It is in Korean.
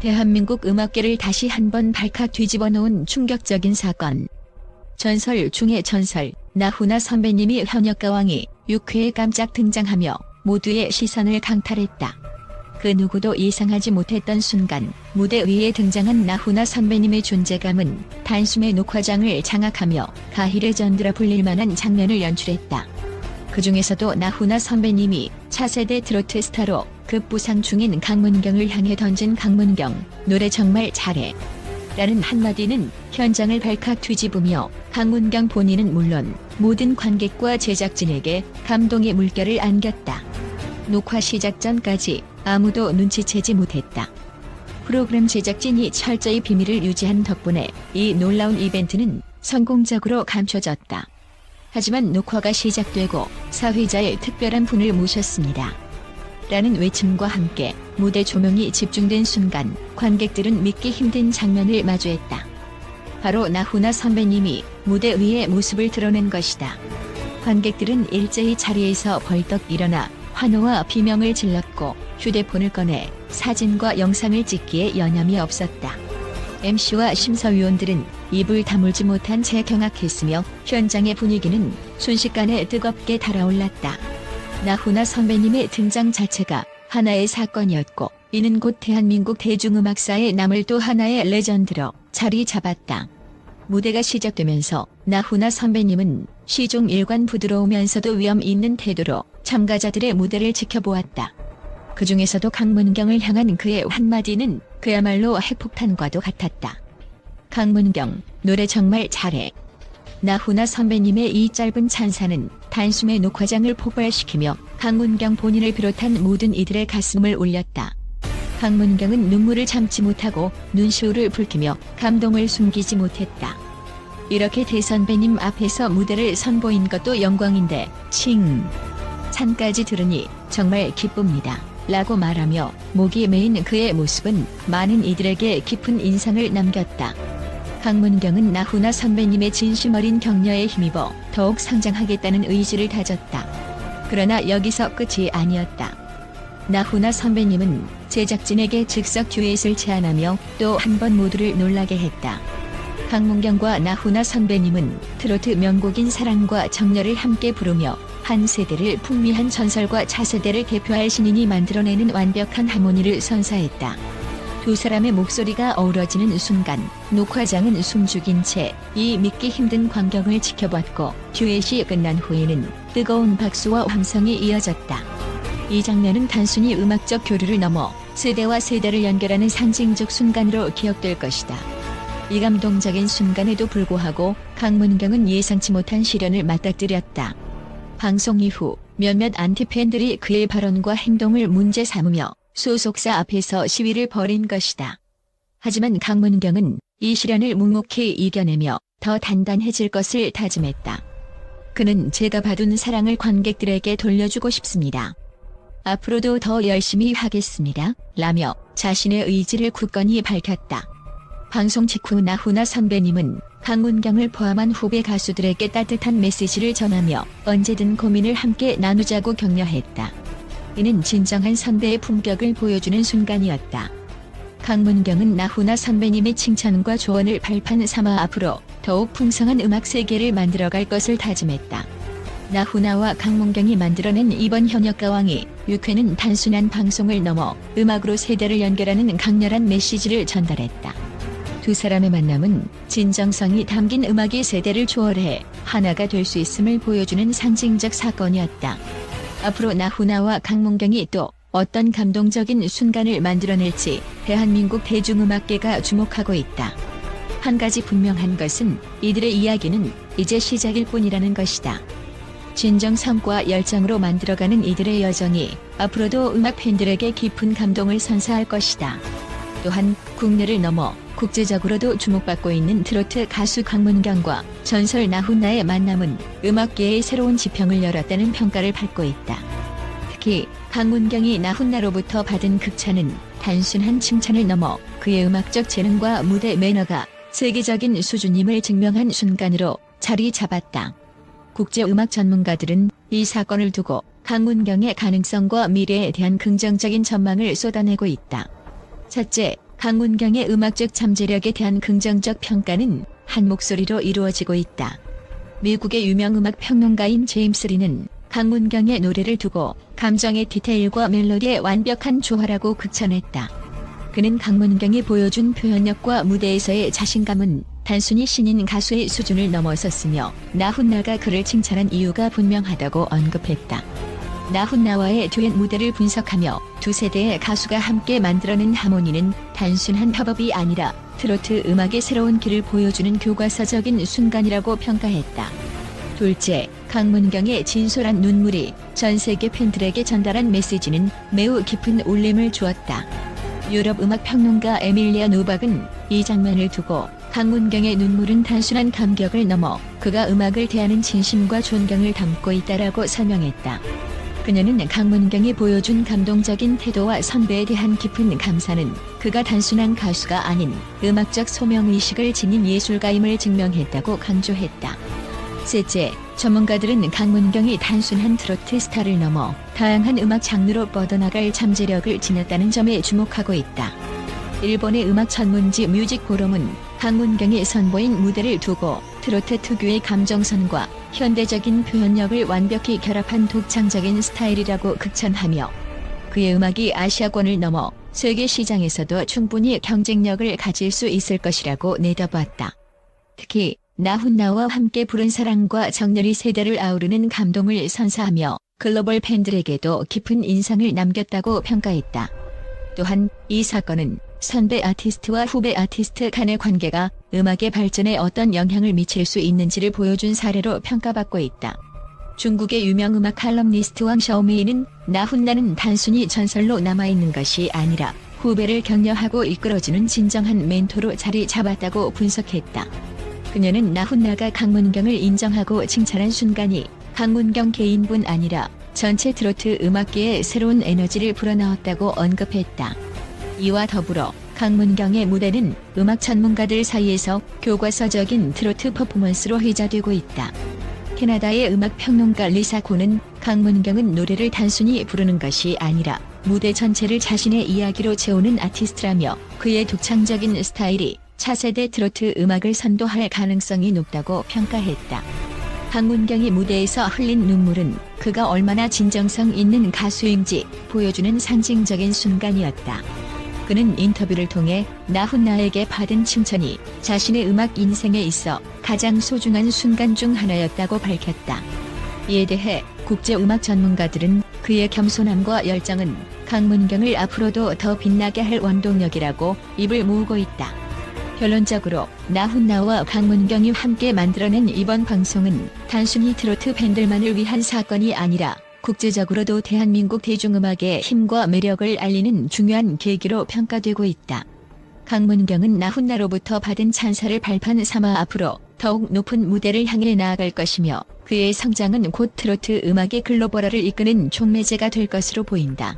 대한민국 음악계를 다시 한번 발칵 뒤집어 놓은 충격적인 사건. 전설 중의 전설, 나훈아 선배님이 현역가왕이 6회에 깜짝 등장하며 모두의 시선을 강탈했다. 그 누구도 예상하지 못했던 순간 무대 위에 등장한 나훈아 선배님의 존재감은 단숨에 녹화장을 장악하며 가히를 전들어 불릴 만한 장면을 연출했다. 그 중에서도 나훈아 선배님이 차세대 트로트 스타로 급부상 중인 강문경을 향해 던진 강문경 노래 정말 잘해 라는 한마디는 현장을 발칵 뒤집으며 강문경 본인은 물론 모든 관객과 제작진에게 감동의 물결을 안겼다. 녹화 시작 전까지 아무도 눈치채지 못했다. 프로그램 제작진이 철저히 비밀을 유지한 덕분에 이 놀라운 이벤트는 성공적으로 감춰졌다. 하지만 녹화가 시작되고 사회자의 특별한 분을 모셨습니다. 라는 외침과 함께 무대 조명이 집중된 순간 관객들은 믿기 힘든 장면을 마주했다. 바로 나훈아 선배님이 무대 위의 모습을 드러낸 것이다. 관객들은 일제히 자리에서 벌떡 일어나 환호와 비명을 질렀고 휴대폰을 꺼내 사진과 영상을 찍기에 여념이 없었다. MC와 심사위원들은 입을 다물지 못한 채 경악했으며 현장의 분위기는 순식간에 뜨겁게 달아올랐다. 나훈아 선배님의 등장 자체가 하나의 사건이었고 이는 곧 대한민국 대중음악사에 남을 또 하나의 레전드로 자리 잡았다. 무대가 시작되면서 나훈아 선배님은 시종 일관 부드러우면서도 위험 있는 태도로 참가자들의 무대를 지켜보았다. 그 중에서도 강문경을 향한 그의 한마디는 그야말로 핵폭탄과도 같았다. 강문경, 노래 정말 잘해. 나훈아 선배님의 이 짧은 찬사는 단숨에 녹화장을 폭발시키며 강문경 본인을 비롯한 모든 이들의 가슴을 울렸다. 강문경은 눈물을 참지 못하고 눈시울을 붉히며 감동을 숨기지 못했다. 이렇게 대선배님 앞에서 무대를 선보인 것도 영광인데 칭 찬까지 들으니 정말 기쁩니다. 라고 말하며 목이 메인 그의 모습은 많은 이들에게 깊은 인상을 남겼다. 강문경은 나훈아 선배님의 진심 어린 격려에 힘입어 더욱 성장하겠다는 의지를 다졌다. 그러나 여기서 끝이 아니었다. 나훈아 선배님은 제작진에게 즉석 듀엣을 제안하며 또 한 번 모두를 놀라게 했다. 강문경과 나훈아 선배님은 트로트 명곡인 사랑과 정열을 함께 부르며 한 세대를 풍미한 전설과 차세대를 대표할 신인이 만들어내는 완벽한 하모니를 선사했다. 두 사람의 목소리가 어우러지는 순간 녹화장은 숨죽인 채 이 믿기 힘든 광경을 지켜봤고 듀엣이 끝난 후에는 뜨거운 박수와 함성이 이어졌다. 이 장면은 단순히 음악적 교류를 넘어 세대와 세대를 연결하는 상징적 순간으로 기억될 것이다. 이 감동적인 순간에도 불구하고 강문경은 예상치 못한 시련을 맞닥뜨렸다. 방송 이후 몇몇 안티팬들이 그의 발언과 행동을 문제 삼으며 소속사 앞에서 시위를 벌인 것이다. 하지만 강문경은 이 시련을 묵묵히 이겨내며 더 단단해질 것을 다짐했다. 그는 제가 받은 사랑을 관객들에게 돌려주고 싶습니다. 앞으로도 더 열심히 하겠습니다. 라며 자신의 의지를 굳건히 밝혔다. 방송 직후 나훈아 선배님은 강문경을 포함한 후배 가수들에게 따뜻한 메시지를 전하며 언제든 고민을 함께 나누자고 격려했다. 이는 진정한 선배의 품격을 보여주는 순간이었다. 강문경은 나훈아 선배님의 칭찬과 조언을 발판 삼아 앞으로 더욱 풍성한 음악 세계를 만들어갈 것을 다짐했다. 나훈아와 강문경이 만들어낸 이번 현역가왕이 6회는 단순한 방송을 넘어 음악으로 세대를 연결하는 강렬한 메시지를 전달했다. 두 사람의 만남은 진정성이 담긴 음악이 세대를 초월해 하나가 될 수 있음을 보여주는 상징적 사건이었다. 앞으로 나훈아와 강문경이 또 어떤 감동적인 순간을 만들어낼지 대한민국 대중음악계가 주목하고 있다. 한 가지 분명한 것은 이들의 이야기는 이제 시작일 뿐이라는 것이다. 진정성과 열정으로 만들어가는 이들의 여정이 앞으로도 음악 팬들에게 깊은 감동을 선사할 것이다. 또한 국내를 넘어 국제적으로도 주목받고 있는 트로트 가수 강문경과 전설 나훈나의 만남은 음악계의 새로운 지평을 열었다는 평가를 받고 있다. 특히 강문경이 나훈나로부터 받은 극찬은 단순한 칭찬을 넘어 그의 음악적 재능과 무대 매너가 세계적인 수준임을 증명한 순간으로 자리 잡았다. 국제 음악 전문가들은 이 사건을 두고 강문경의 가능성과 미래에 대한 긍정적인 전망을 쏟아내고 있다. 첫째, 강문경의 음악적 잠재력에 대한 긍정적 평가는 한 목소리로 이루어지고 있다. 미국의 유명 음악 평론가인 제임스 리는 강문경의 노래를 두고 감정의 디테일과 멜로디의 완벽한 조화라고 극찬했다. 그는 강문경이 보여준 표현력과 무대에서의 자신감은 단순히 신인 가수의 수준을 넘어섰으며 나훈나가 그를 칭찬한 이유가 분명하다고 언급했다. 나훈나와의 듀엣 무대를 분석하며 두 세대의 가수가 함께 만들어낸 하모니는 단순한 협업이 아니라 트로트 음악의 새로운 길을 보여주는 교과서적인 순간이라고 평가했다. 둘째, 강문경의 진솔한 눈물이 전 세계 팬들에게 전달한 메시지는 매우 깊은 울림을 주었다. 유럽 음악 평론가 에밀리아 노박은 이 장면을 두고 강문경의 눈물은 단순한 감격을 넘어 그가 음악을 대하는 진심과 존경을 담고 있다라고 설명했다. 그녀는 강문경이 보여준 감동적인 태도와 선배에 대한 깊은 감사는 그가 단순한 가수가 아닌 음악적 소명의식을 지닌 예술가임을 증명했다고 강조했다. 셋째, 전문가들은 강문경이 단순한 트로트 스타를 넘어 다양한 음악 장르로 뻗어나갈 잠재력을 지녔다는 점에 주목하고 있다. 일본의 음악 전문지 뮤직 포럼은 강문경이 선보인 무대를 두고 트로트 특유의 감정선과 현대적인 표현력을 완벽히 결합한 독창적인 스타일이라고 극찬하며 그의 음악이 아시아권을 넘어 세계 시장에서도 충분히 경쟁력을 가질 수 있을 것이라고 내다봤다. 특히 나훈나와 함께 부른 사랑과 정열이 세대를 아우르는 감동을 선사하며 글로벌 팬들에게도 깊은 인상을 남겼다고 평가했다. 또한 이 사건은 선배 아티스트와 후배 아티스트 간의 관계가 음악의 발전에 어떤 영향을 미칠 수 있는지를 보여준 사례로 평가받고 있다. 중국의 유명 음악 칼럼니스트 왕 샤오메이는 나훈나는 단순히 전설로 남아있는 것이 아니라 후배를 격려하고 이끌어주는 진정한 멘토로 자리 잡았다고 분석했다. 그녀는 나훈나가 강문경을 인정하고 칭찬한 순간이 강문경 개인뿐 아니라 전체 트로트 음악계에 새로운 에너지를 불어넣었다고 언급했다. 이와 더불어 강문경의 무대는 음악 전문가들 사이에서 교과서적인 트로트 퍼포먼스로 회자되고 있다. 캐나다의 음악 평론가 리사 고는 강문경은 노래를 단순히 부르는 것이 아니라 무대 전체를 자신의 이야기로 채우는 아티스트라며 그의 독창적인 스타일이 차세대 트로트 음악을 선도할 가능성이 높다고 평가했다. 강문경이 무대에서 흘린 눈물은 그가 얼마나 진정성 있는 가수인지 보여주는 상징적인 순간이었다. 그는 인터뷰를 통해 나훈나에게 받은 칭찬이 자신의 음악 인생에 있어 가장 소중한 순간 중 하나였다고 밝혔다. 이에 대해 국제 음악 전문가들은 그의 겸손함과 열정은 강문경을 앞으로도 더 빛나게 할 원동력이라고 입을 모으고 있다. 결론적으로 나훈나와 강문경이 함께 만들어낸 이번 방송은 단순히 트로트 팬들만을 위한 사건이 아니라 국제적으로도 대한민국 대중음악의 힘과 매력을 알리는 중요한 계기로 평가되고 있다. 강문경은 나훈나로부터 받은 찬사를 발판 삼아 앞으로 더욱 높은 무대를 향해 나아갈 것이며 그의 성장은 곧 트로트 음악의 글로벌화를 이끄는 촉매제가 될 것으로 보인다.